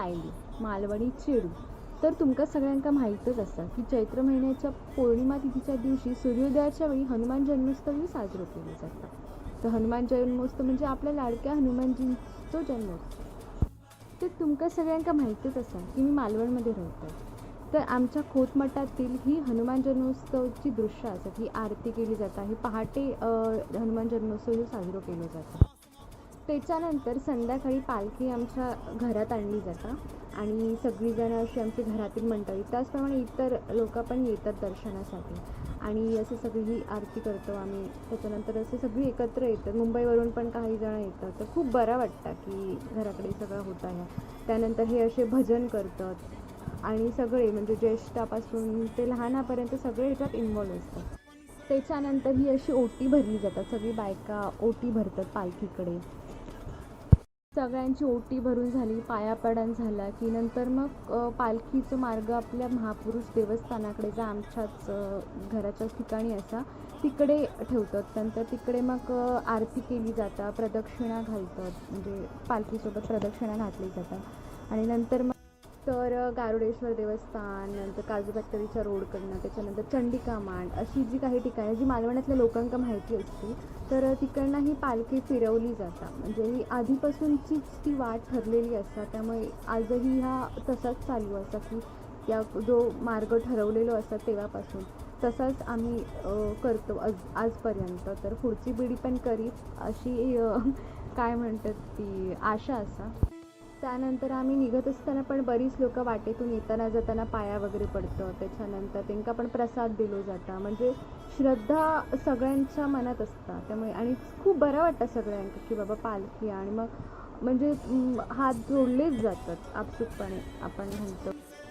सायली मालवणी चेडू तर तुमका सगळ्यांका माहीतच असा की चैत्र महिन्याच्या पौर्णिमा तिथीच्या दिवशी सूर्योदयाच्या वेळी हनुमान जन्मोत्सवही साजरो केलं जातं तर हनुमान जन्मोत्सव म्हणजे आपल्या लाडक्या हनुमानजींचो जन्मोत्सव तर तुमका सगळ्यांका माहीतच असा की मी मालवणमध्ये राहतो. तर आमच्या खोतमठातील ही हनुमान जन्मोत्सवची दृश्य असतात ही आरती केली जाता. ही पहाटे हनुमान जन्मोत्सव साजरं साजरो केलो जाता. त्याच्यानंतर संध्याकाळी पालखी आमच्या घरात आणली जाता. आणि सगळीजणं अशी आमची घरातील मंडळी. त्याचप्रमाणे इतर लोक पण येतात दर्शनासाठी. आणि असे सगळी ही आरती करतो आम्ही. त्याच्यानंतर असे सगळी एकत्र येतात. मुंबईवरून पण काही जणं येतात. तर खूप बरं वाटतं की घराकडे सगळं होत आहे. त्यानंतर हे असे भजन करतात. आणि सगळे म्हणजे ज्येष्ठापासून ते लहानापर्यंत सगळे ह्याच्यात इन्वॉल्व असतात. त्याच्यानंतर ही अशी ओटी भरली जातात. सगळी बायका ओटी भरतात पालखीकडे. सगळ्यांची ओटी भरून झाली पायापडण झाला की नंतर मग पालखीचं मार्ग आपल्या महापुरुष देवस्थानाकडे जा आमच्याच घराच्या घराच्याच ठिकाणी असा. तिकडे ठेवतात. नंतर तिकडे मग आरती केली जाता प्रदक्षिणा घालतात. म्हणजे पालखीसोबत प्रदक्षिणा घातली जातात. आणि नंतर मग तर गारुडेश्वर देवस्थान नंतर काजू फॅक्टरीच्या रोडकडनं त्याच्यानंतर चंडिका मांड अशी जी काही ठिकाणं जी मालवणातल्या लोकांका माहिती असते तर तिकडनं ही पालखी फिरवली जातात. म्हणजे ही आधीपासूनचीच ती वाट ठरलेली असतात. त्यामुळे आजही हा तसाच चालू असा की या जो मार्ग ठरवलेलो असतात तेव्हापासून तसाच आम्ही करतो आज आजपर्यंत. तर पुढची पिढी पण करीत अशी काय म्हणतात ती आशा असा. त्यानंतर आम्ही निघत असताना पण बरीच लोक वाटेतून येताना जाताना पाया वगैरे पडतं. त्याच्यानंतर त्यांना पण प्रसाद दिलो जाता. म्हणजे श्रद्धा सगळ्यांच्या मनात असता. त्यामुळे आणि खूप बरं वाटतं सगळ्यांका की बाबा पालखी आणि मग म्हणजे हात जोडलेच जातात. आपसुकपणे आपण म्हणतो.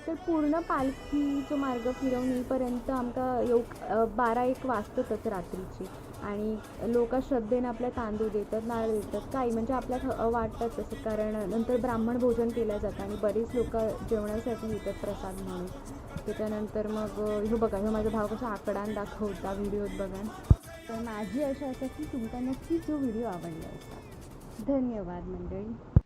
तर पूर्ण पालखीचो मार्ग फिरवून येईपर्यंत आमकां येवक बारा एक वाजतातच रात्रीची. आणि लोक श्रद्धेनं आपल्या तांदूळ देतात नारळ देतात. काही म्हणजे आपल्या वाटतात तसं कारण नंतर ब्राह्मण भोजन केलं जातं आणि बरीच लोक जेवणासाठी येतात प्रसाद म्हणून. त्याच्यानंतर मग ह्यो बघा ह्यो माझा भाव कसा आकडान दाखवता व्हिडिओत बघा. तर माझी अशा असं की तुमका नक्कीच जो व्हिडिओ आवडला असा धन्यवाद मंडळी.